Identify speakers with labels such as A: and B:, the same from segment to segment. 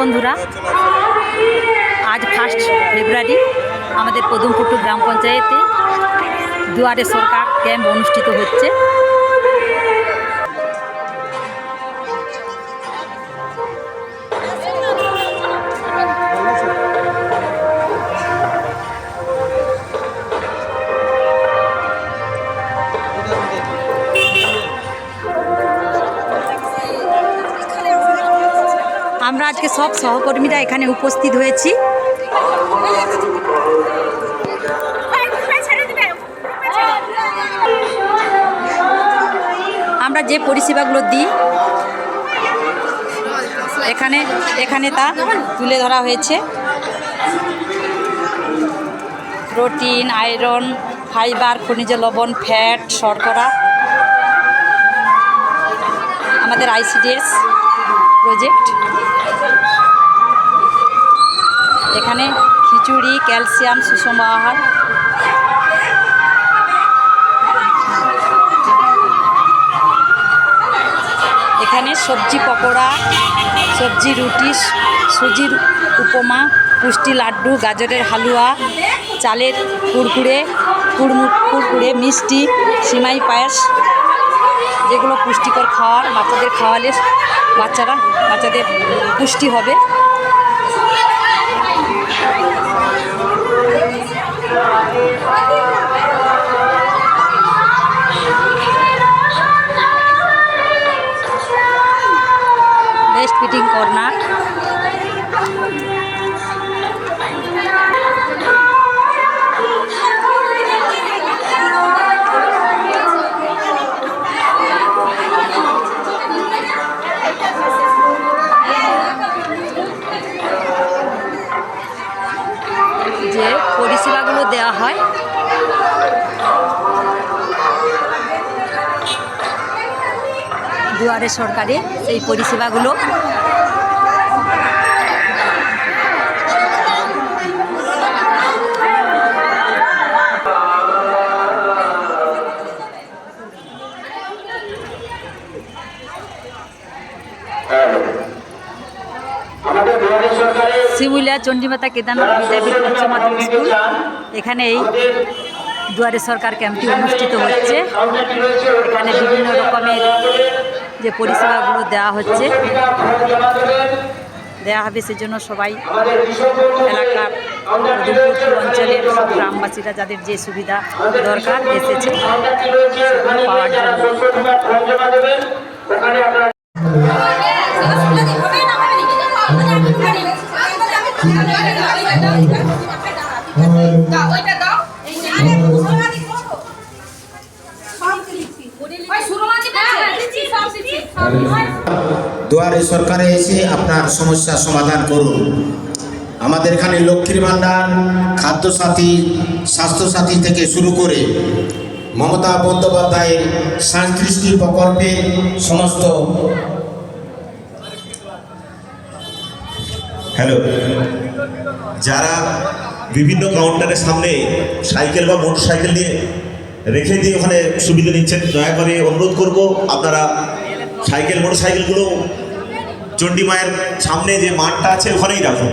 A: বন্ধুরা আজ first February আমাদের পদমপুটু গ্রাম পঞ্চায়েতে দুয়ারে সরকার ক্যাম্প অনুষ্ঠিত হচ্ছে। আমরা আজকে সব সহকর্মীরা এখানে উপস্থিত হয়েছি। আমরা যে পরিষেবাগুলো দিই, এখানে এখানে তা তুলে ধরা হয়েছে। প্রোটিন, আয়রন, ফাইবার, খনিজ লবণ, ফ্যাট, শর্করা, আমাদের আইসিডিএস। প্রজেক্ট এখানে খিচুড়ি, ক্যালসিয়াম, সুষম আহার। এখানে সবজি পকোড়া, সবজি রুটি, সুজির উপমা, পুষ্টি লাড্ডু, গাজরের হালুয়া, চালের কুরকুরে কুড়মু কুরকুরে মিষ্টি, সিমাই পায়েস। যেগুলো পুষ্টিকর খাওয়ার বাচ্চাদের খাওয়ালে বাচ্চারা বাচ্চাদের পুষ্টি হবে। বেস্ট ফিটিং কর্নার হয়? দুয়ারে সরকারে এই পরিষেবাগুলো।
B: আমাদের দুয়ারে সরকারে
A: শিমুলিয়া চণ্ডীমাতা কেদারনাথ বিদ্যাপীঠ উচ্চ মাধ্যমিক স্কুল এখানে এই দুয়ারে সরকার ক্যাম্পটি অনুষ্ঠিত হচ্ছে এখানে বিভিন্ন রকমের যে পরিষেবাগুলো দেওয়া হচ্ছে, দেওয়া হবে সেজন্য সবাই এলাকার উদয়পুর অঞ্চলের গ্রামবাসীরা যাদের যে সুবিধা দরকার এসেছে পাওয়ার জন্য।
C: দুয়ারে সরকারে এসে আপনার সমস্যা সমাধান করুন। আমাদের এখানে লক্ষ্মীর ভাণ্ডার খাদ্যসাথী, স্বাস্থ্যসাথী থেকে শুরু করে মমতা বন্দ্যোপাধ্যায়ের সাংস্কৃতিক প্রকল্পে সমস্ত
D: হ্যালো যারা বিভিন্ন কাউন্টারের সামনে সাইকেল বা মোটর সাইকেল নিয়ে রেখে দিয়ে ওখানে সুবিধা নিচ্ছেন দয়া করে অনুরোধ করব আপনারা সাইকেল মোটর সাইকেলগুলো চণ্ডী মায়ের সামনে যে মাঠটা আছে ওখানেই রাখুন।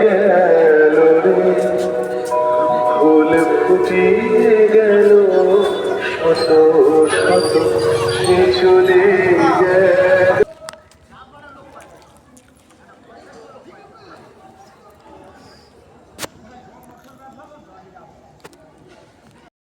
E: গেল শত